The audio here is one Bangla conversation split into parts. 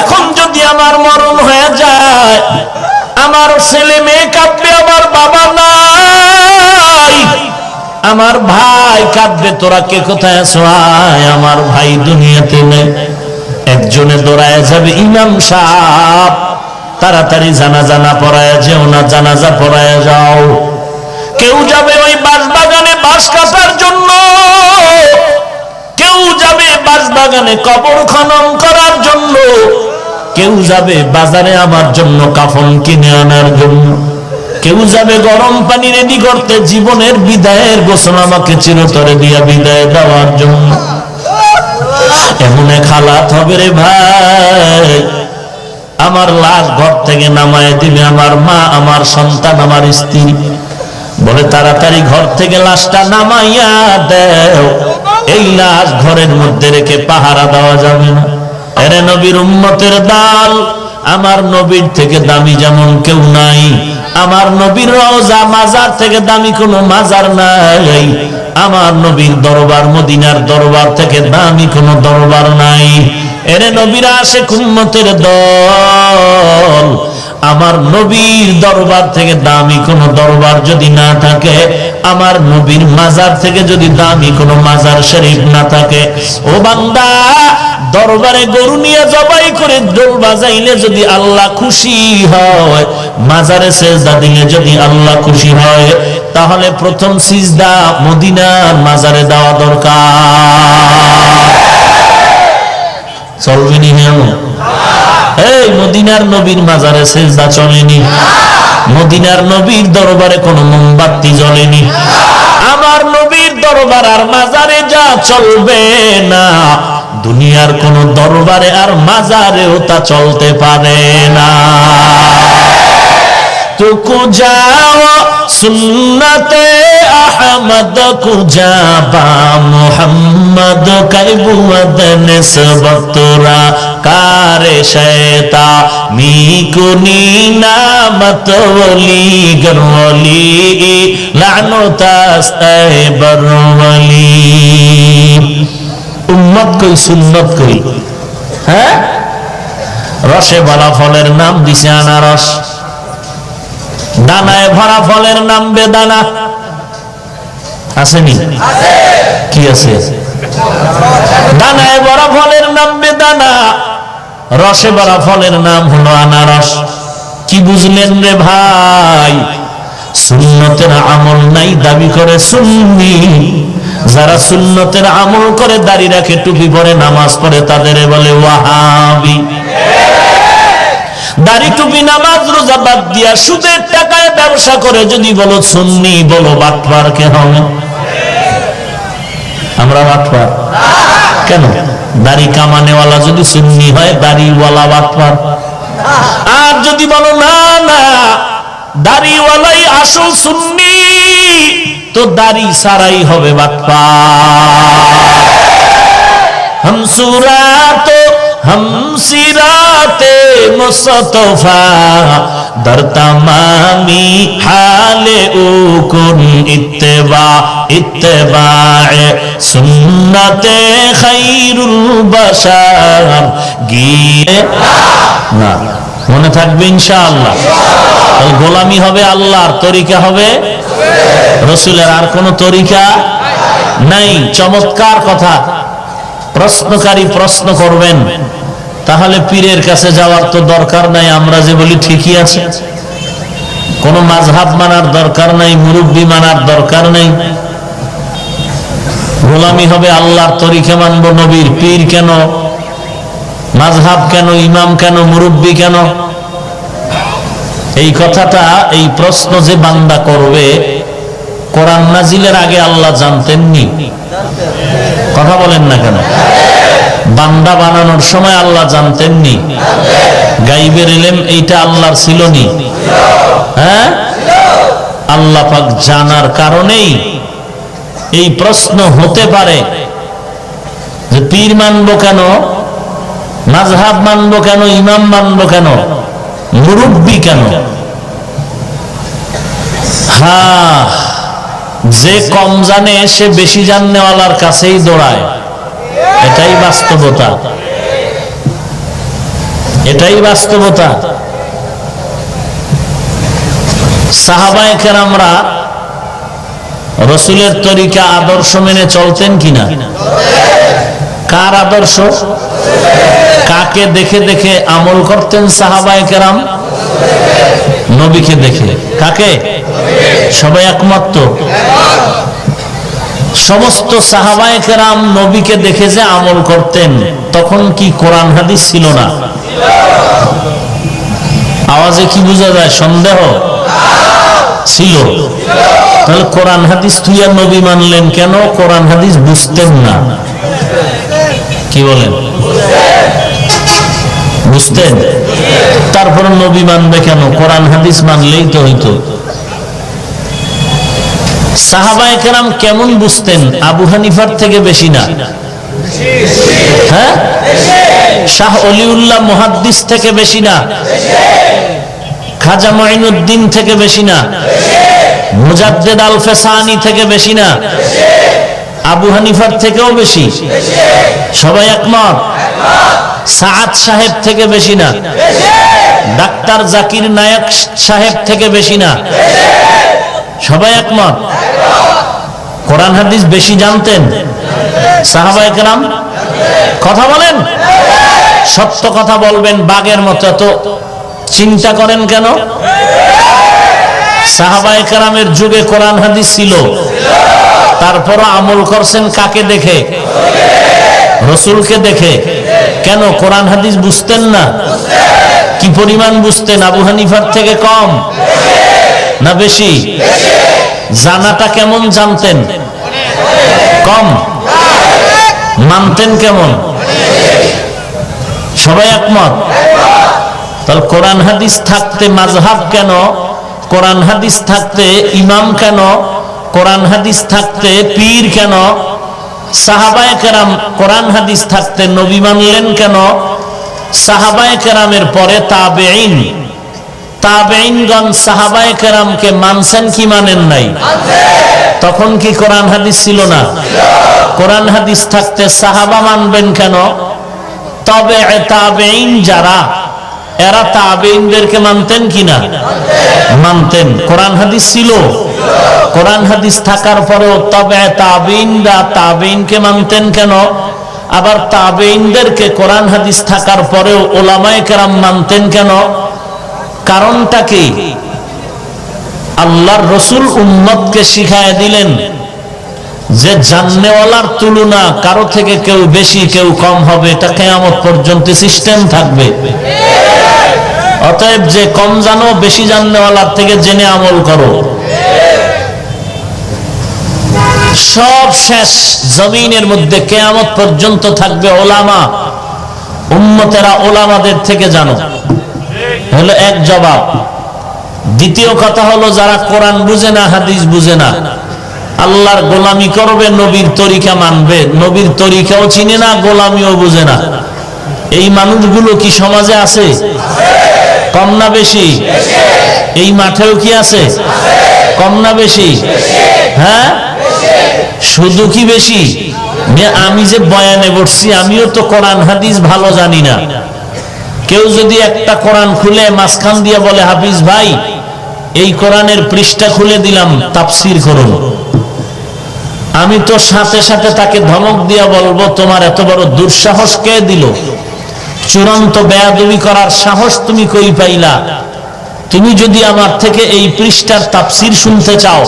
এখন যদি আমার মরণ হয়ে যায়, আমার ছেলে মেয়ে কাঁদবে, আমার বাবা নাই। আমার ভাই কাঁদবে, তোরা কে কোথায় আছো? আমার ভাই দুনিয়াতে নেই। একজনে দৌড়ায় যাবে ইমাম সাহ তাড়াতাড়ি জানাজা না পড়ায় যেও না, জানাজা পড়ায় যাও। কেউ যাবে ওই বাঁশ বাগানে বাঁশ কাটার জন্য। কেউ যাবে বাগানে কবর খনন করার জন্য। কেউ যাবে বাজারে আমার জন্য কাফন কিনে আনার জন্য। কেউ যাবে গরম পানি রেডি করতে জীবনের বিদায়ের গোসল আমাকে চিরতরে দিয়া বিদায় দেওয়ার জন্য। এমন এক হালাত হবে রে ভাই। আমার লাশ ঘর থেকে নামায় দিবে আমার মা, আমার সন্তান, আমার স্ত্রী। বলে তাড়াতাড়ি ঘর থেকে লাশটা নামাইয়া দেও। এই লাশ ঘরের মধ্যে রেখে পাহারা দেওয়া যাবে না। এরে নবীর উম্মতের দাল, আমার নবীর থেকে দামি যেমন কেউ নাই। আমার নবীর রওজা মাজার থেকে দামি কোনো মাজার নাই। আমার নবীর দরবার, মদিনার দরবার থেকে দামি কোনো দরবার নাই। এরে নবীরা আসে কুম্মতের দল আমার নবীর দরবার থেকে দামি কোনো দরবার যদি না থাকে, আমার নবীর মাজার থেকে যদি দামি কোনো মাজার শরীফ না থাকে, ও বান্দা, দরবারে গরু নিয়ে জবাই করে ডোল বাজাইলে যদি আল্লাহ খুশি হয়, মাজারে সেজদা দিলে যদি আল্লাহ খুশি হয়, তাহলে প্রথম সিজদা মদিনার মাজারে দেওয়া দরকার। চলবেনি হেন মদিনার নবীর মাজারে সেজদা চলেনি। মদিনার নবীর দরবারে মোমবাতি জ্বলেনি। আমার নবীর দরবার আর মাজারে যা চলবে না, দুনিয়ার কোন দরবারে আর মাজারেও তা চলতে পারে না। তুকু যাও, সুন্নতে আহমদ কুজাবা মোহাম্মদ কাইবুয়াদ নিসবতুরা কারে شیتا می নামত نامت ولی گرولی لعنتا اے برولی উম্মত কই সুন্নত কই? হ্যাঁ? রসে ভরা ফলের নাম দিছে আনারস। দানায় ভরা ফলের নাম বেদানা। আসেনি। কি আছে? দানায় ভরা ফলের নাম বেদানা। রসে ভরা ফলের নাম হলো আনারস। কি বুঝলেন রে ভাই? সুন্নতের আমল নাই, দাবি করে সুন্নি। যারা সুন্নতের আমল করে, দাড়ি রাখে, টুপি পরে, নামাজ পড়ে, তাদের বলে ওয়াহাবি। দাড়ি, টুপি, নামাজ, রোজা বাদ দিয়া সুদের টাকায় ব্যবসা করে, যদি বলো সুন্নি, বলো বাটপার কে হবে? আমরা বাটপার। কেন? দাড়ি কামানেওয়ালা যদি সুন্নি হয়, দাড়িওয়ালা বাতপার আর যদি বলো, না না, দাড়িওয়ালাই আসো সুন্নি, তো দাড়ি সারাই হবে বাতপার হম সুরাত হম সিরাতে মুস্তফা দর তামামি হালে ও কোন ইত্তেবা। ইত্তেবায়ে সুন্নতে খাইরুল বাশার। গিয়ে না, মনে থাকবে ইনশাআল্লাহ। গোলামি হবে আল্লাহর তরিকা হবে। রসুলের আর কোন তরিকা নাই। চমৎকার কথা। প্রশ্নকারী প্রশ্ন করবেন। তাহলে পীরের কাছে যাওয়ার তো দরকার নাই, আমরা যে বলি ঠিকই আছে। কোন মাঝহাব মানার দরকার নাই, মুরব্বী মানার দরকার নাই। গোলামি হবে আল্লাহর তরিকে মানবো নবীর পীর কেন? মাঝহাব কেন? ইমাম কেন? মুরব্বী কেন? এই কথাটা, এই প্রশ্ন যে বান্দা করবে, কোরআন নাজিলের আগে আল্লাহ জানতেননি। কথা বলেন না কেন? বান্দা বানানোর সময় আল্লাহ জানতেননি। গাইবের এলেম এইটা আল্লাহর ছিল নি। হ্যাঁ? আল্লাহ পাক জানার কারণেই এই প্রশ্ন হতে পারে যে পীর মানবো কেন? মাঝহাব মানবো কেন? ইমাম মানবো কেন? মুরব্বী কেন? হ্যাঁ যে কম জানে সে বেশি জাননেওয়ালার কাছেই দৌড়ায়। এটাই বাস্তবতা। এটাই বাস্তবতা। সাহাবায়ে কেরামরা রসুলের তরিকা আদর্শ মেনে চলতেন কিনা? কার আদর্শ? কাকে দেখে দেখে আমল করতেন সাহাবায়ে কেরাম? নবীকে দেখে। কাকে? সবাই একমত? তো? সমস্ত সাহাবায়ে কেরাম নবীকে দেখে যে আমল করতেন, তখন কি কোরআন হাদিস ছিল না? আওয়াজে কি বোঝা যায়? সন্দেহ? ছিল। তাহলে কোরআন হাদিস তুই আর নবী মানলেন কেন? কোরআন হাদিস বুঝতেন না। কি বলেন? বুঝতেন? তারপর নবী মানবে কেন? কোরআন হাদিস মানলেই তো হইতো। সাহাবায়ে কেরাম কেমন বুঝতেন? আবু হানিফার থেকে বেশি না। হ্যাঁ? শাহ অলিউল্লাহ মুহাদ্দিস থেকে বেশি না। খাজা মাইনুদ্দিন থেকে বেশি না। মুজাদ্দেদ আল ফেসানি থেকে বেশি না? আবু হানিফার থেকেও বেশি। সবাই একমত? সাআদ সাহেব থেকে বেশি না? ডাক্তার জাকির নায়ক সাহেব থেকে বেশি না? সবাই একমত? কোরআন হাদিস বেশি জানতেন? সাহাবা একরাম কথা বলেন? সত্য কথা বলবেন বাগের মতো। এত চিন্তা করেন কেন? সাহাবায়ে কেরামের যুগে কোরআন হাদিস ছিল। তারপরও আমল করছেন কাকে দেখে? রসুলকে দেখে। কেন? কোরআন হাদিস বুঝতেন না। কি পরিমাণ বুঝতেন? আবু হানিফার থেকে কম? না বেশি? জানাটা কেমন জানতেন? কম? মানতেন কেমন? সবাই একমত? তাহলে কোরআন হাদিস থাকতে মাযহাব কেন? কোরআন হাদিস থাকতে ইমাম কেন? কোরআন হাদিস থাকতে পীর কেন? সাহাবায় কেরাম কোরআন হাদিস থাকতে নবী মানলেন কেন? সাহাবায় কেরামের পরে তাবেঈন। তাবেঈনগণ সাহাবায়ে কেরামকে মানছেন কি মানেন নাই? তখন কি কোরআন হাদিস ছিল না? কোরআন হাদিস থাকতে সাহাবা মানবেন কেন? তবে তাবেঈন যারা এরা তাবেঈনদেরকে মানতেন কিনা? মানতেন। কোরআন হাদিস ছিল। কোরআন হাদিস থাকার পরেও তবে তাবেঈনরা তাবেঈনকে মানতেন কেন? আবার তাবেঈনদেরকে কোরআন হাদিস থাকার পরেও ওলামায়ে কেরাম মানতেন কেন? কারণটা কি? আল্লাহর রসুল উম্মতকে শিখায় দিলেন যে জাননেওয়ালার তুলনা কারও থেকে কেউ বেশি, কেউ কম হবে। এটা কেয়ামত পর্যন্ত সিস্টেম থাকবে। অতএব যে কম জানো, বেশি জাননেওয়ালার থেকে জেনে আমল করো। সব শেষ জমিনের মধ্যে কেয়ামত পর্যন্ত থাকবে ওলামা। উম্মতেরা ওলামাদের থেকে জানো। হলো এক জবাব। দ্বিতীয় কথা হলো, যারা কোরআন বুঝে না, হাদিস বুঝে না, আল্লাহর গোলামি করবে, নবীর তরিকা মানবে। নবীর তরিকাও চিনে না, গোলামিও বুঝে না। এই মানুষগুলো কি সমাজে আছে? কম না বেশি? এই মাঠেও কি আছে? কম না বেশি? হ্যাঁ? শুধু কি বেশি? আমি যে বয়ানে বসছি, আমিও তো কোরআন, হাদিস ভালো জানি না। কেউ যদি একটা কোরআন খুলে মাঝখান দিয়ে বলে, হাফিজ ভাই, এই কোরআনের পৃষ্ঠা খুলে দিলাম তাপসির করুন। আমি তো সাথে সাথে তাকে ধমক দিয়া বলব, তোমার এত বড় দুঃসাহস কে দিল? চূড়ান্ত বেয়াদবি করার সাহস তুমি কই পাইলা? তুমি যদি আমার থেকে এই পৃষ্ঠার তাফসির শুনতে চাও,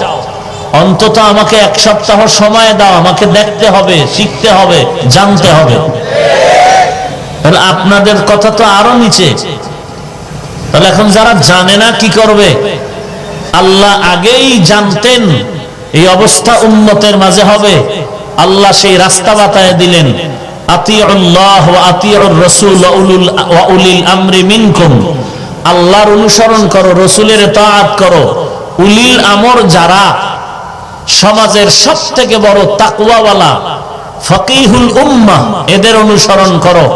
অন্তত আমাকে এক সপ্তাহ সময় দাও, আমাকে দেখতে হবে, শিখতে হবে, জানতে হবে। আপনাদের কথা তো আরও নিচে। তাহলে এখন যারা জানে না কি করবে? আল্লাহ আগেই জানতেন এই অবস্থা উন্নতের মাঝে হবে। আল্লাহ সেই রাস্তা বাতায় দিলেন। আল্লাহর অনুসরণ করো, রসুলের তাআত করো। উলিল আমর যারা সমাজের সব থেকে বড় তাকওয়াওয়ালা, ফকিহুল উম্মাহ এদের অনুসরণ করো।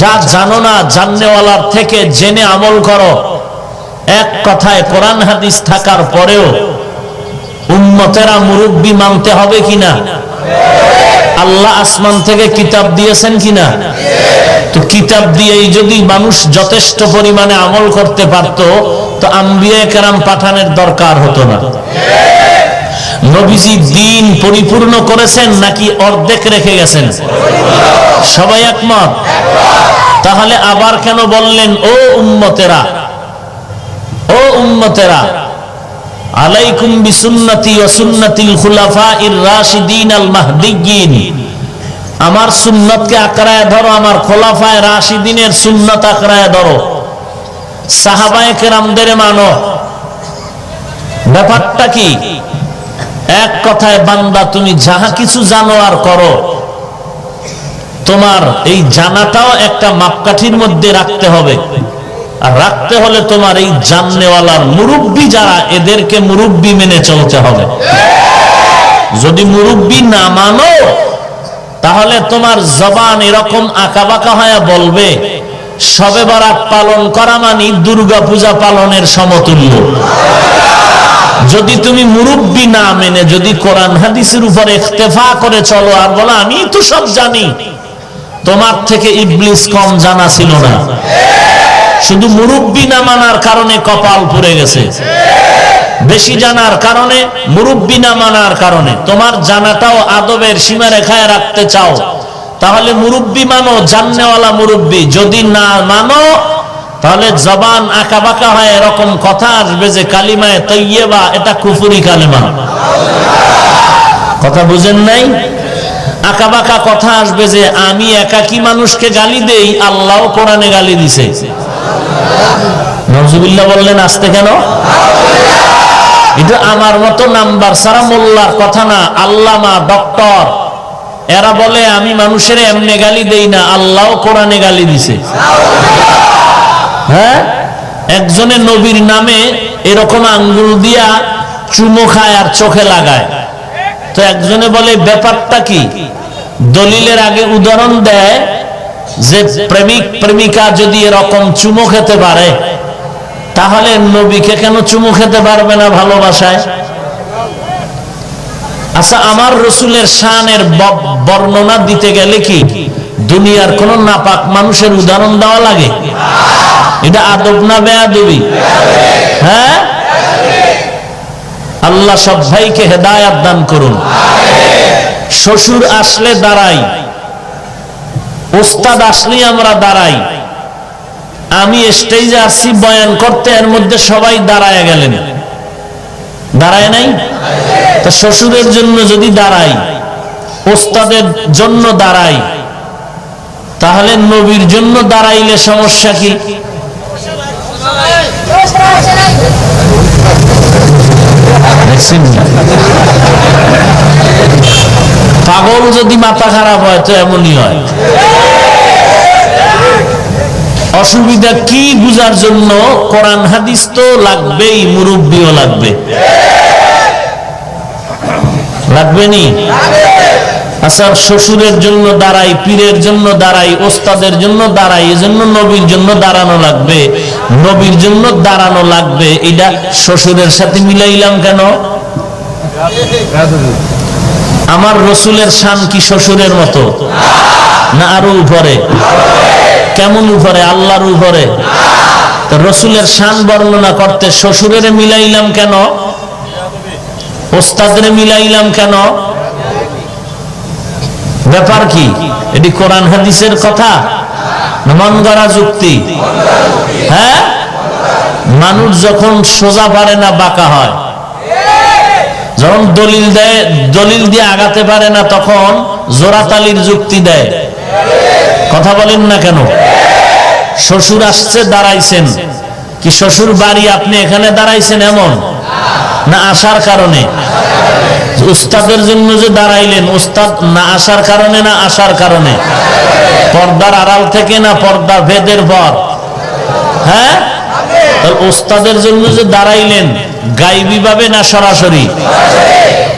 যা জানো না, জাননেওয়ালার থেকে জেনে আমল করো। এক কথায় কোরআন হাদিস থাকার পরেও উম্মতেরা মুরব্বী মানতে হবে কিনা? আল্লাহ আসমান থেকে কিতাব দিয়েছেন কিনা? তো কিতাব দিয়েই যদি মানুষ যথেষ্ট পরিমাণে আমল করতে পারত, তো পাঠানের দরকার হতো না। নবীজি দিন পরিপূর্ণ করেছেন নাকি অর্ধেক রেখে গেছেন? সবাই একমত? তাহলে আবার কেন বললেন, ও উম্মতেরা ও উম্মতেরা আলাইকুম বিসুন্নতি ওয়া সুন্নাতিল খুলাফাইর রাশিদিন আল মাহদিয়্যিন। আমার সুন্নতকে আঁকড়ায় ধরো, আমার খোলাফায় রাশিদিনের সুন্নত আঁকড়ায় ধরো। সাহাবায়ে কেরামদের মানো। ব্যাপারটা কি? এক কথায়, বান্দা, তুমি যাহা কিছু জানো আর করো, তোমার এই জানাটাও একটা মাপকাঠির মধ্যে রাখতে হবে। আর রাখতে হলে তোমার এই জাননেওয়ালার মুরব্বী যারা, এদেরকে মুরব্বী মেনে চলতে হবে। যদি মুরব্বী না মানো, তাহলে তোমার জবান এরকম আঁকা বাঁকা হয়ে বলবে, সবে বরাত পালন করা মানি দুর্গা পূজা পালনের সমতুল্য। যদি তুমি মুরব্বী না মেনে, যদি কোরআন হাদিসের উপর ইক্তেফা করে চলো আর বলো, আমি তো সব জানি। তোমার থেকে ইবলিস কম জানা ছিল না। শুধু মুরব্বী না মানার কারণে কপাল পুড়ে গেছে। বেশি জানার কারণে, মুরব্বী না মানার কারণে। তোমার জানাটাও আদবের সীমা রেখায় রাখতে চাও। তাহলে মুরব্বী মানো, জাননেওয়ালা মুরব্বী। যদি না মানো, তাহলে জবান আঁকা বাঁকা হয়, এরকম কথা আসবে যে কালিমায় তৈয়বা, এটা কুফুরি কালিমা। কথা বুঝেন নাই? আঁকা বাঁকা কথা আসবে যে, আমি একাকি মানুষকে গালি দেই, আল্লাহ কোরআনে গালি দিছে। নজুবিল্লাহ বললেন, আসতে কেন? এটা আমার মতো নাম্বার সারা মোল্লার কথা না। আল্লামা, ডক্টর। এরা বলে, আমি মানুষের এমনি গালি দেই না আল্লাহ কোরআনে গালি দিছে। হ্যাঁ? একজনের নবীর নামে এরকম আঙ্গুল দিয়া চুমো খায় আর চোখে লাগায়। তো একজনে বলে, ব্যাপারটা কি? দলিলের আগে উদাহরণ দেয় যে প্রেমিক, প্রেমিকা যদি এরকম চুমো খেতে পারে, তাহলে নবীকে কেন চুমু খেতে পারবে না ভালোবাসায়? আচ্ছা আমার রসুলের শানের বর্ণনা দিতে গেলে কি দুনিয়ার কোন নাপাক মানুষের উদাহরণ দেওয়া লাগে? এটা আদব না বেয়াদবি? হ্যাঁ? আল্লাহ সব ভাইকে হেদায়াত দান করুন। শ্বশুর আসলে দাঁড়াই ওস্তাদ আসলেই আমরা দাঁড়াই। আমি স্টেজে আসছি বয়ান করতে, এর মধ্যে সবাই দাঁড়ায় গেলেন। দাঁড়ায় নাই? তা শ্বশুরের জন্য যদি দাঁড়াই, ওস্তাদের জন্য দাঁড়াই, তাহলে নবীর জন্য দাঁড়াইলে সমস্যা কি? দেখছেন? পাগল যদি মাথা খারাপ হয়, তো এমনই হয়। অসুবিধা কি বুঝার জন্য কোরআন হাদিস তো লাগবেই, মুরব্বীও লাগবে। লাগবে নি আচ্ছা শ্বশুরের জন্য দাঁড়াই, পীরের জন্য দাঁড়াই, ওস্তাদের জন্য দাঁড়াই, এজন্য নবীর জন্য দাঁড়ানো লাগবে। নবীর জন্য দাঁড়ানো লাগবে, এটা শ্বশুরের সাথে মিলাইলাম কেন? আমার রসুলের শান কি শ্বশুরের মতো? না আরও উপরে? কেমন উপরে? আল্লাহর উপরে? রসুলের শান বর্ণনা করতে শ্বশুরের মিলাইলাম কেন? ওস্তাদের মিলাইলাম কেন? ব্যাপার কি? এটি কোরআন হাদিসের কথা? মন গড়া যুক্তি? হ্যাঁ? মানুষ যখন সোজা পারে না, বাঁকা হয়। যখন দলিল দেয়, দলিল দিয়ে আগাতে পারে না, তখন জোরাতালির যুক্তি দেয়। কথা বলেন না কেন? শ্বশুর আসছে, দাঁড়াইছেন। কি শ্বশুর বাড়ি আপনি এখানে দাঁড়াইছেন এমন? না আসার কারণে? উস্তাদের জন্য যে দাঁড়াইলেন, উস্তাদ না আসার কারণে না আসার কারণে? পর্দার আড়াল থেকে না পর্দা ভেদের পর? হ্যাঁ? তাহলে ওস্তাদের জন্য যে দাঁড়াইলেন গাইবি ভাবে না সরাসরি?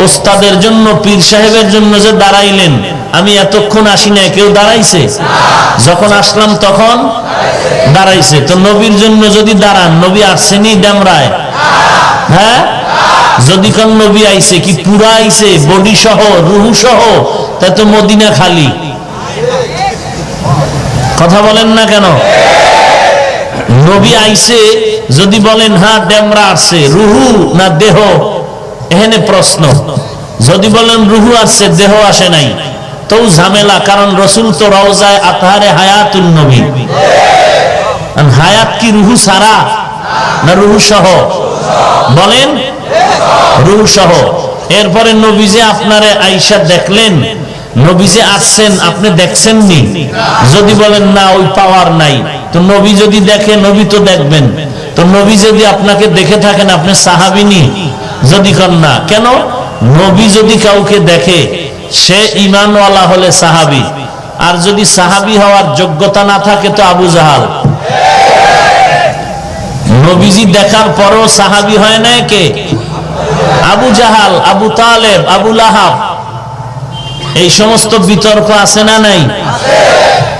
ওস্তাদের জন্য, পীর সাহেবের জন্য যে দাঁড়াইলেন, আমি এতক্ষণ আসি না কেউ দাঁড়াইছে? যখন আসলাম তখন দাঁড়াইছে। তো নবীর জন্য যদি দাঁড়ান, নবী আসছেনি ড্যামরায় হ্যাঁ? যদি কোন নবী আইছে, কি পুরা আইছে, বডি সহ, রুহু সহ, তা তো মদিনা খালি। কথা বলেন না কেন? নবী আইছে যদি বলেন হ্যাঁ ডেমরা আসছে রুহু না দেহ? এখানে প্রশ্ন। যদি বলেন, রুহু আসছে দেহ আসে নাই? তো ঝামেলা, কারণ রসুল তো রওজায় আতহারে হায়াতুল নবী। হায়াত কি রুহু সারা না রুহু সহ? বলেন, রুহু সহ। এরপরে নবী যে আপনারে আইসা দেখলেন, নবী যে আসছেন, আপনি দেখছেন নি যদি বলেন, না, ওই পাওয়ার নাই। তো নবী যদি দেখে, নবী তো দেখবেন। তো নবী যদি আপনাকে দেখে থাকেন, আপনি সাহাবিনি যদি না। কেন? নবী যদি কাউকে দেখে, সে ইমানওয়ালা হলে সাহাবি। আর যদি সাহাবি হওয়ার যোগ্যতা না থাকে, তো আবু জাহাল। নবীজি দেখার পরও সাহাবি হয় না কে? আবু জাহাল, আবু তালেব, আবু লাহাব। এই সমস্ত বিতর্ক আছে না নাই?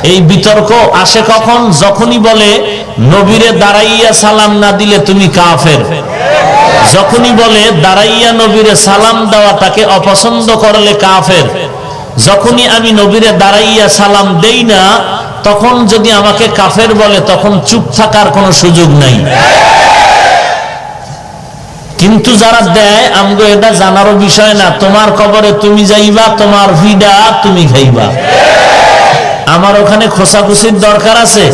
এই বিতর্ক আসে কখন? যখনই বলে নবীরে দাঁড়াইয়া সালাম না দিলে তুমি কাফের। যখনই বলে, দাঁড়াইয়া নবীরে সালাম দেওয়াটাকে অপছন্দ করলে কাফের। যখনই আমি নবীরে দাঁড়াইয়া সালাম দেই না, তখন যদি আমাকে কাফের বলে, তখন চুপ থাকার কোনো সুযোগ নাই। কিন্তু যারা দেয়, আমগো এটা জানারও বিষয় না, তোমার কবরে তুমি যাইবা, তোমার ভিডা তুমি খাইবা। আমার ওখানে খোসাখুসির দরকার আছে?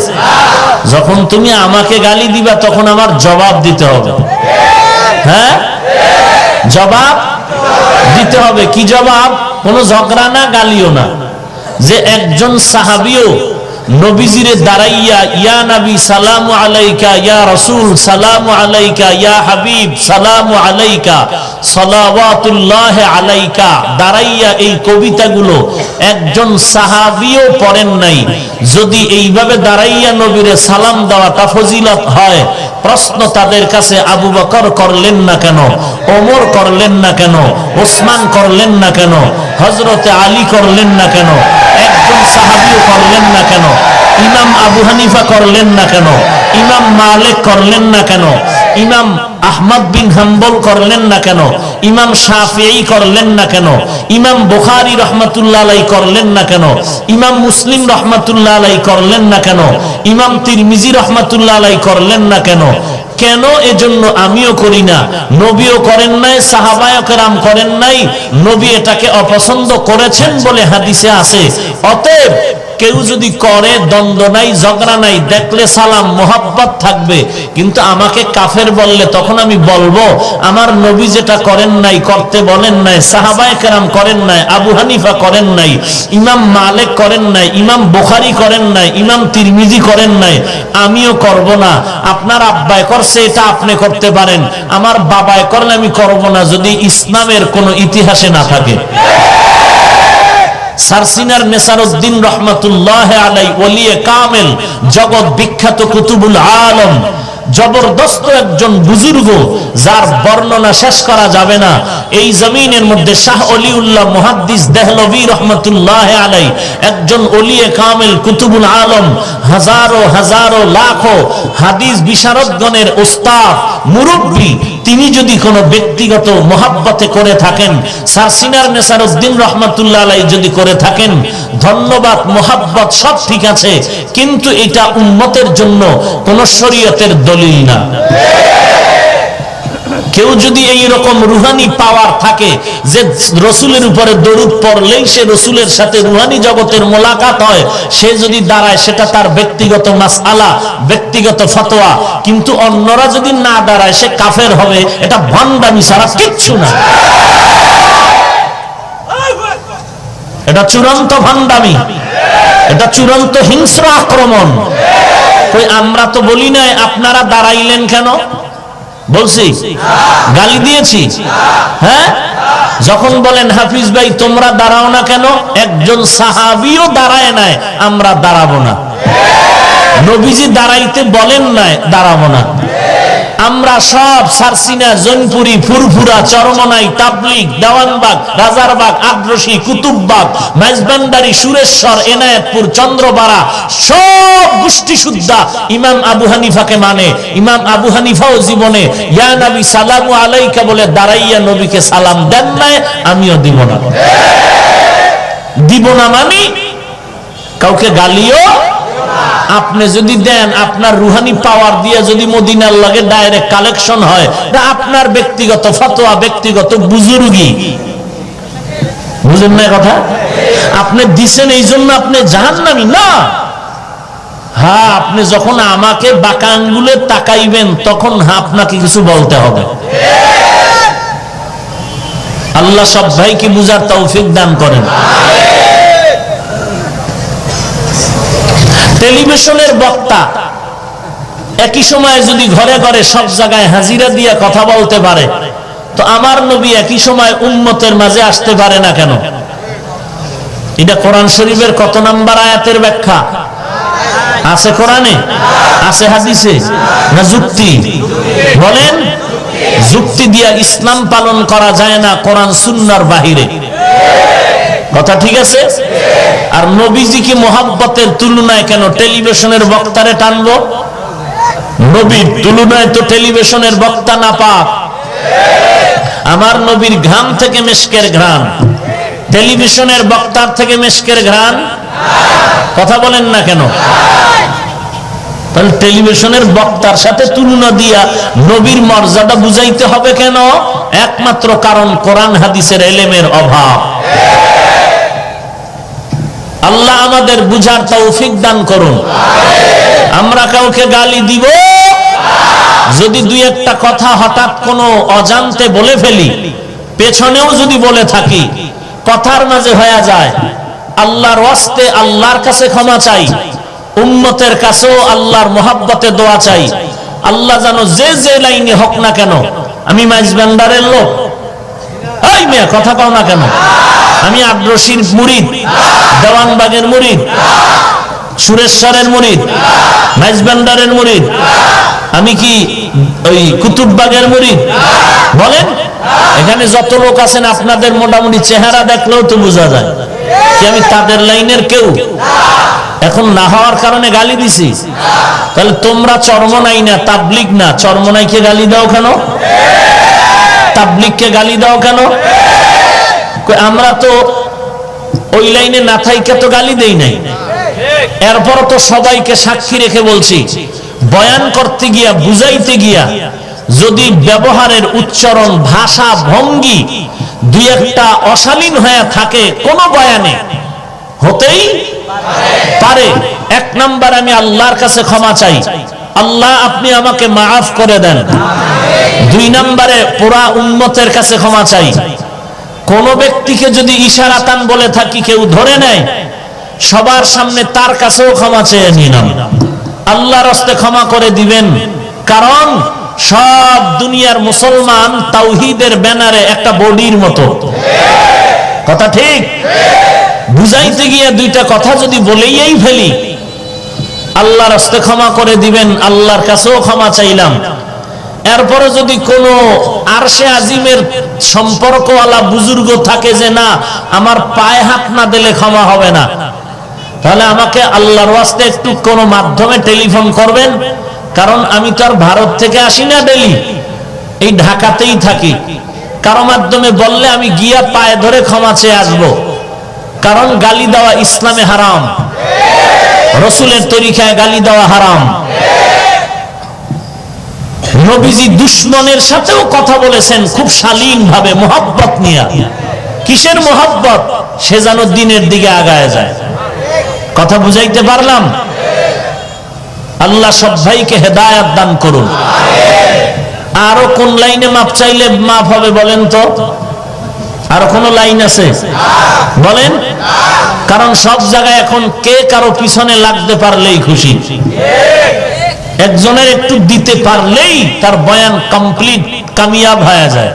যখন তুমি আমাকে গালি দিবা, তখন আমার জবাব দিতে হবে। হ্যাঁ? জবাব দিতে হবে। কি জবাব? কোনো ঝগড়া না, গালিও না। যে একজন সাহাবিও নবীজিরে দাঁড়াইয়া, ইয়া নবী, সালাম আলাইকা, ইয়া রসুল, সালাম আলাইকা, ইয়া হাবিব, সালাম আলাইকা, সালাওয়াতুল্লাহ আলাইকা। দাঁড়াইয়া এই কবিতাগুলো একজন সাহাবিও পড়েন নাই। যদি এইভাবে দাঁড়াইয়া নবীরে সালাম দেওয়াটা ফজিলত হয়, প্রশ্ন তাদের কাছে, আবু বকর করলেন না কেন? ওমর করলেন না কেন? ওসমান করলেন না কেন? হজরতে আলী করলেন না কেন? একজন সাহাবিও করলেন না কেন? ইমাম আবু হানিফা করলেন না কেন? ইমাম মালিক করলেন না কেন? ইমাম আহমদ বিন হাম্বল করলেন না কেন? ইমাম শাফিঈ করলেন না কেন? ইমাম বুখারী রহমাতুল্লাহ আলাই করলেন না কেন? ইমাম মুসলিম রহমাতুল্লাহ আলাই করলেন না কেন? ইমাম তিরমিজি রহমাতুল্লাহ আলাই করলেন না কেন? কেন এজন্য আমিও করি না? নবীও করেন নাই সাহাবায়করাম করেন নাই। নবী এটাকে অপছন্দ করেছেন বলে হাদিসে আছে। অতএব কেউ যদি করে, দ্বন্দ্ব নাই, ঝগড়া নাই, দেখলে সালাম, মোহাব্বত থাকবে। কিন্তু আমাকে কাফের বললে তখন আমি বলব, আমার নবী যেটা করেন নাই, করতে বলেন নাই, সাহাবায় কেরাম করেন নাই, আবু হানিফা করেন নাই, ইমাম মালিক করেন নাই, ইমাম বুখারি করেন নাই, ইমাম তিরমিজি করেন নাই, আমিও করব না। আপনার আব্বায় করছে, এটা আপনি করতে পারেন। আমার বাবায় করলে আমি করব না, যদি ইসলামের কোনো ইতিহাসে না থাকে। সারসিনার রহমাতুল্লাহ আলাই, ওলিয়ে কামেল, জগৎ বিখ্যাত কুতুবুল আলম, জবরদস্ত একজন বুজুর্গ, যার বর্ণনা শেষ করা যাবে না। এই জমিনের মধ্যে শাহ অলিউল্লাহ মুহাদ্দিস দেহলভী রহমতুল্লাহ আলাই, একজন অলিয়ে কামেল কুতুবুল আলম, হাজারো হাজারো লাখো হাদিস বিশারদগণের ওস্তাদ মুরব্বী তিনি যদি কোনো ব্যক্তিগত মহাব্বতে করে থাকেন সারসিনার নেসার উদ্দিন রহমতুল্লাহ আলাই যদি করে থাকেন, ধন্যবাদ, মহাব্বত সব ঠিক আছে, কিন্তু এটা উন্মতের জন্য কোন শরীয়তের দলিল না। কেউ যদি এই রকম রুহানি পাওয়ার থাকে যে রসুলের উপরে দরুদ পড়লেই সে রসুলের সাথে রুহানি জগতের মোলাকাত হয়, সে যদি দাঁড়ায় সেটা তার ব্যক্তিগত মাসআলা, ব্যক্তিগত ফতোয়া। কিন্তু অন্যরা যদি না দাঁড়ায় সে কাফের হবে, এটা ভণ্ডামি ছাড়া কিচ্ছু না। এটা চূড়ান্ত ভণ্ডামি এটা চূড়ান্ত হিংস্র আক্রমণ। আমরা তো বলি নাই, আপনারা দাঁড়াইলেন কেন? বলছি? গালি দিয়েছি? হ্যাঁ? যখন বলেন, হাফিজ ভাই, তোমরা দাঁড়াও না কেন? একজন সাহাবিও দাঁড়ায় নাই, আমরা দাঁড়াবো না। নবীজি দাঁড়াইতে বলেন নাই, দাঁড়াবো না। আমরা সব সারসিনা জনপুরি, ফুরফুরা, চরমনাই, তাবলিগ, দেওয়ানবাগ, রাজারবাগ আগ্রসী কুতুববাগ মেজবান্ডারি সুরেশ্বর, এনায়েতপুর, চন্দ্রপাড়া, সব গোষ্ঠী শুদ্ধা ইমাম আবু হানিফাকে মানে। ইমাম আবু হানিফাও জীবনে, ইয়া নবী, সালামু আলাইকা বলে দাঁড়াইয়া নবীকে সালাম দেন নাই, আমিও দিব না। দিব না মানে? কাউকে গালিও আপনি যদি দেন, আপনার রুহানি পাওয়ার দিয়ে যদি মদিনার লগে ডাইরেক্ট কালেকশন হয় আপনার ব্যক্তিগত ফতোয়া ব্যক্তিগত বুজুর্গি। বুঝেন না কথা? আপনি দিছেন এই জন্য আপনি জাহান নামি না। হ্যাঁ আপনি যখন আমাকে বাঁকা আঙ্গুলে তাকাইবেন, তখন হ্যাঁ আপনাকে কিছু বলতে হবে। আল্লাহ সব ভাইকে বুঝার তৌফিক দান করেন। টেলিভিশনের বক্তা। একই সময়ে যদি ঘরে ঘরে সব জায়গায় হাজিরা দিয়ে কথা বলতে পারে, তো আমার নবী একই সময় উন্মতের মাঝে আসতে পারে না কেন? এটা কোরআন শরীফের কত নাম্বার আয়াতের ব্যাখ্যা? আছে কোরআনে? আছে হাদিসে? না যুক্তি? বলেন, যুক্তি দিয়া ইসলাম পালন করা যায় না কোরআন সুন্নার বাহিরে। কথা ঠিক আছে? আর নবীজি কি মোহাব্বতের তুলনায় কেন টেলিভিশনের বক্তারে টানবো? নবীর তুলনায় তো টেলিভিশনের বক্তা না পাক। আমার নবীর ঘাম থেকে মেশকের ঘ্রাণ। টেলিভিশনের বক্তার থেকে মেশকের ঘ্রাণ? কথা বলেন না কেন? তাহলে টেলিভিশনের বক্তার সাথে তুলনা দিয়া নবীর মর্যাদা বুঝাইতে হবে কেন? একমাত্র কারণ কোরআন হাদিসের এলেমের অভাব। আল্লাহ আমাদের বুঝার তৌফিক দান করুন। আমরা কাউকে গালি দিব। যদি দুই একটা কথা হঠাৎ কোনো অজান্তে বলে ফেলি, পেছনেও যদি বলে থাকি, কথার মাঝে হয়ে যায়, আল্লাহর ওয়াস্তে আল্লাহর কাছে ক্ষমা চাই, উম্মতের কাছেও আল্লাহর মোহাব্বতে দোয়া চাই, আল্লাহ জানো যে যে লাইনে হোক না কেন, আমি মাইজবান্ডারের লোক। এই মেয়ে, কথা কও না কেন? আমি আগ্রসীর মুরিদ, দেওয়ানবাগের মুরিদ, সুরেশ্বরের মুরিদ মাইজবান্ডারের মুরিদ, আমি কি ওই কুতুববাগের মুরিদ? বলেন, এখানে যত লোক আছেন, আপনাদের মোটামুটি চেহারা দেখলেও তো বোঝা যায় কি আমি তাদের লাইনের কেউ। এখন না হওয়ার কারণে গালি দিছি। তাহলে তোমরা চর্মনাই না তাবলিক না। চর্ম চর্মনাইকে গালি দাও কেন? তাবলিককে গালি দাও কেন? আমরা তো ওই লাইনে না থাইকে তো গালি দেই নাই। এরপর তো সবাইকে সাক্ষী রেখে বলছি, বয়ান করতে গিয়া, বুঝাইতে গিয়া, যদি ব্যবহারের উচ্চারণ ভাষা ভঙ্গি দুই একটা অশালীন হয়ে থাকে, কোন বয়ানে হতেই পারে। এক নাম্বার আমি আল্লাহর কাছে ক্ষমা চাই। আল্লাহ, আপনি আমাকে মাফ করে দেন। দুই নম্বরে পুরা উন্মতের কাছে ক্ষমা চাই। কোন ব্যক্তিকে যদি ইশারাতান বলে থাকি কেউ ধরে নেয়, সবার সামনে তার কাছেও ক্ষমা চেয়ে নিলাম। আল্লাহর হস্তে ক্ষমা করে দিবেন, কারণ সব দুনিয়ার মুসলমান তাওহিদের ব্যানারে একটা বডির মতো। কথা ঠিক? বুঝাইতে গিয়ে দুইটা কথা যদি বলেই ফেলি, আল্লাহর হস্তে ক্ষমা করে দিবেন, আল্লাহর কাছেও ক্ষমা চাইলাম। এরপরে যদি কোনো আরশে আজিমের সম্পর্কওয়ালা বুজুর্গ থাকে যে না, আমার পায়ে হাত না দিলে ক্ষমা হবে না, তাহলে আমাকে আল্লাহর ওয়াস্তে একটু কোনো মাধ্যমে টেলিফোন করবেন, কারণ আমি তো আর ভারত থেকে আসি না ডেলি, এই ঢাকাতেই থাকি। কারও মাধ্যমে বললে আমি গিয়া পায়ে ধরে ক্ষমা চেয়ে আসব, কারণ গালি দেওয়া ইসলামে হারাম, রসুলের তরিকায় গালি দেওয়া হারাম। নবীজি দুশ্মনের সাথেও কথা বলেছেন খুব শালীন ভাবে মোহাব্বত নিয়ে। কিসের মোহাব্বত? সে যেন দিনের দিকে আগায় যায়। কথা বুঝাইতে পারলাম? আল্লাহ সব ভাইকে হেদায়াত দান করুন। আরও কোন লাইনে মাপ চাইলে মাপ হবে বলেন তো? আর কোন লাইন আছে? বলেন? কারণ সব জায়গায় এখন কে কারও পিছনে লাগতে পারলেই খুশি। একজনের একটু দিতে পারলেই তার বয়ান কমপ্লিট কামিয়াব হয়ে যায়।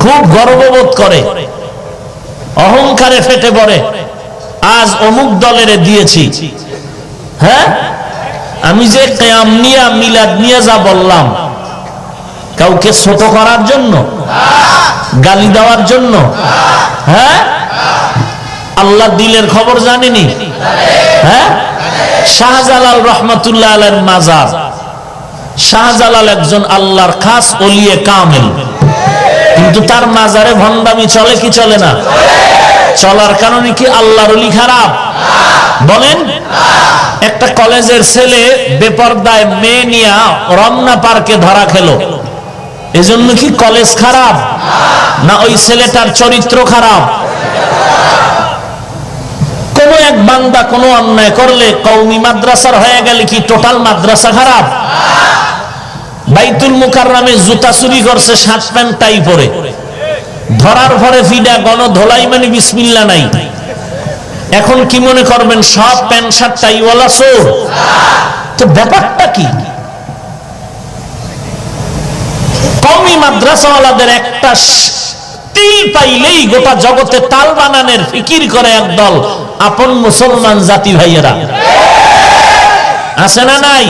খুব গর্ববোধ করে। অহংকারে ফেটে পড়ে। আজ অমুক দলের দিয়েছি। হ্যাঁ? আমি যে কেয়াম নিয়া, মিলাদ নিয়ে যা বললাম, কাউকে ছোট করার জন্য, গালি দেওয়ার জন্য হ্যাঁ? আল্লাহ দিলের খবর জানেনি? হ্যাঁ? শাহজালাল রহমতুল্লাহ আলের মাজার। শাহজালাল একজন আল্লাহর খাস অলিয়ে কামেল। কিন্তু তার মাজারে ভণ্ডামি চলে কি চলে না? চলার কারণে কি আল্লাহর অলি খারাপ? বলেন, একটা কলেজের ছেলে বেপর্দায় মেয়ে নিয়া রমনা পার্কে ধরা খেলো। এজন্য কি কলেজ খারাপ? না ওই ছেলেটার চরিত্র খারাপ? কোন এক বান্দা কোনো অন্যায় করলে কৌমি মাদ্রাসার হয়ে গেলে কি টোটাল মাদ্রাসা খারাপ? বাইতুল মুকাররামে জুতা চুরি করছে, শার্ট প্যান্ট টাই পরে। ধরার পরে ফিডা গণ ধোলাই মানে বিসমিল্লা নাই। এখন কি মনে করবেন, সব প্যান্ট, শার্ট, টাইওয়ালা চোর? তো ব্যাপারটা কি? কমি মাদ্রাসাওয়ালাদের একটা তিল পাইলেই গোটা জগতে তাল বানানের ফিকির করে একদল আপন মুসলমান জাতি ভাইয়েরা। আছে না নাই?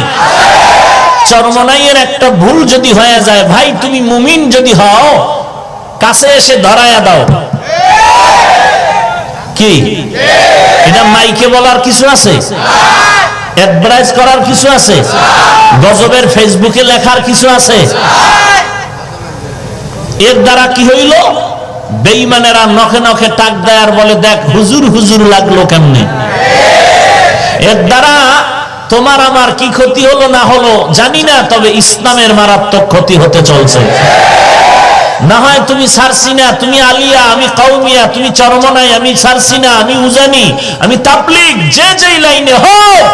চরমনাইয়ের একটা ভুল যদি হয়ে যায়, ভাই তুমি মুমিন যদি হও, কাছে এসে ধরায়া দাও। কি? এটা মাইকে বলার কিছু আছে? অ্যাডভার্টাইজ করার কিছু আছে? গজবের ফেসবুকে লেখার কিছু আছে? এর দ্বারা কি হইল? বেইমানেরা নখে নখে টাক দেয় আর বলে, দেখ, হুজুর হুজুর লাগল কেমনে? এর দ্বারা তোমার আমার কি ক্ষতি হলো না হলো জানি না, তবে ইসলামের মারাত্মক ক্ষতি হতে চলছে। না হয় তুমি সারসিনা তুমি আলিয়া, আমি কৌমিয়া তুমি চরমনাই, আমি সারসিনা আমি উজানি, আমি তাবলিগ, যে যেই লাইনে হোক,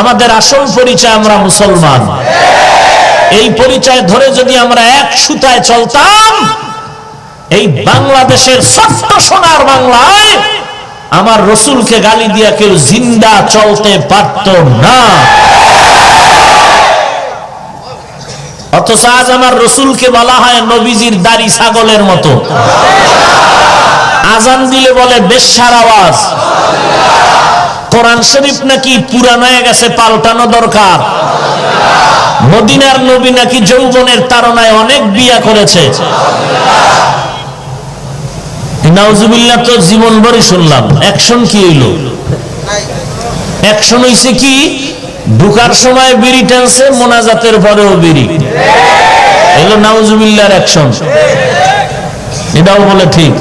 আমাদের আসল পরিচয় আমরা মুসলমান। এই পরিচয় ধরে যদি আমরা এক সুতায় চলতাম, এই বাংলাদেশের ছোট্ট সোনার বাংলায় আমার রসুলকে গালি দিয়া কেউ জিন্দা চলতে পারত না। অথচ আজ আমার রসুলকে বলা হয় নবীজির দাড়ি ছাগলের মতো। আজান দিলে বলে, বেশ্যার আওয়াজ। কোরআন শরীফ নাকি পুরানো হয়ে গেছে, পাল্টানো দরকার। মদিনার নবী নাকি যৌবনের তারনায় অনেক বিয়া করেছে। নাউজুবিল্লাহ তো জীবন ভরে শুনলাম অ্যাকশন কি হইল? অ্যাকশন হইছে কি, ঢুকার সময় বিড়ি টানছে, মোনাজাতের পরেও বিড়ি। এলো নাউজুবিল্লাহর অ্যাকশন এটাও বলে ঠিক।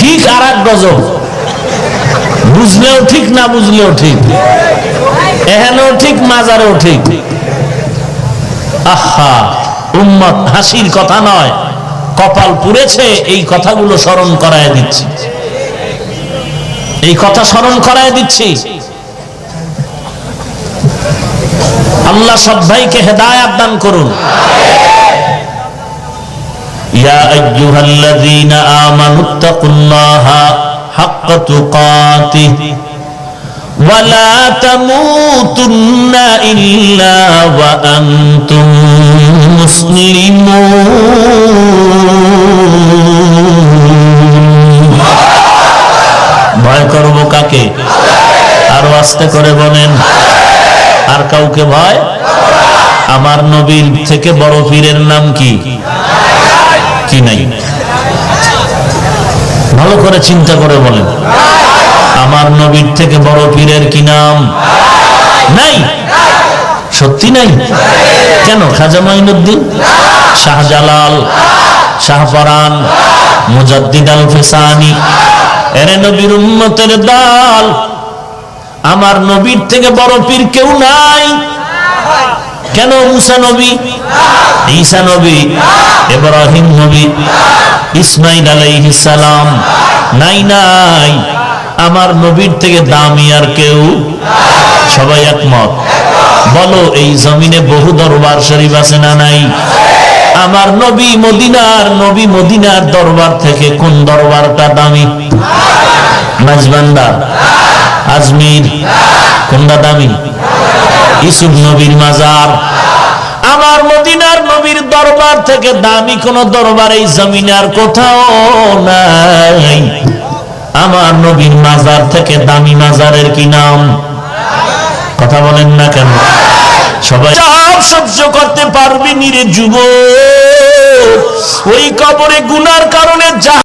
ঠিক আর এক গজব বুঝলেও ঠিক না বুঝলেও ঠিক। এহেনও ঠিক, মাজারেও ঠিক। আহা, উম্মত হাসির কথা নয়। কপাল পুড়েছে, এই কথাগুলো স্মরণ করায় দিচ্ছি। এই কথা স্মরণ করায় দিচ্ছি। আল্লাহ সব ভাইকে হেদায়াত দান করুন। ইয়া আইয়ুহাল্লাযীনা আমানুত্তাকুল্লাহা হাক্কা তুকাতিহি ولا تموتن إلا وأنتم مسلمون ভয় করব কাকে আরো আস্তে করে বলেন আর কাউকে ভয় আমার নবীর থেকে বড় পীরের নাম কি কি নাই। ভালো করে চিন্তা করে বলেন। আমার নবীর থেকে বড় পীরের কি নাম? নাই। সত্যি নাই? কেন? খাজা মাইনুদ্দিন শাহজালাল? শাহপরান? মুজাদ্দিদ আল ফেসানি এরে নবীর উম্মতের দল। আমার নবীর থেকে বড় পীর কেউ নাই। কেন মুসা নবী? ঈসা নবী, ইব্রাহিম নবী ইসমাইল আলাইহিস সালাম। নাই নাই। আমার নবীর থেকে দামি আর কেউ? সবাই একমত। বলো, এই জমিনে বহু দরবার শরীফ আছে না নাই? আমার নবী মদিনার নবী মদিনার দরবার থেকে কোন দরবারটা দামি? মাঝবান্দা আজমির, কোনটা দামি? ইসুফ নবীর মাজার। আমার মদিনার নবীর দরবার থেকে দামি কোন দরবার এই জমিনার কোথাও নাই। আমার নবীর মাজার থেকে দামি মাজারের কি নাম? কথা বলেন না কেন? সবাই চাপ সহ্য করতে পারবি নিরে যুব ওই কবরে গুনার কারণে জাহান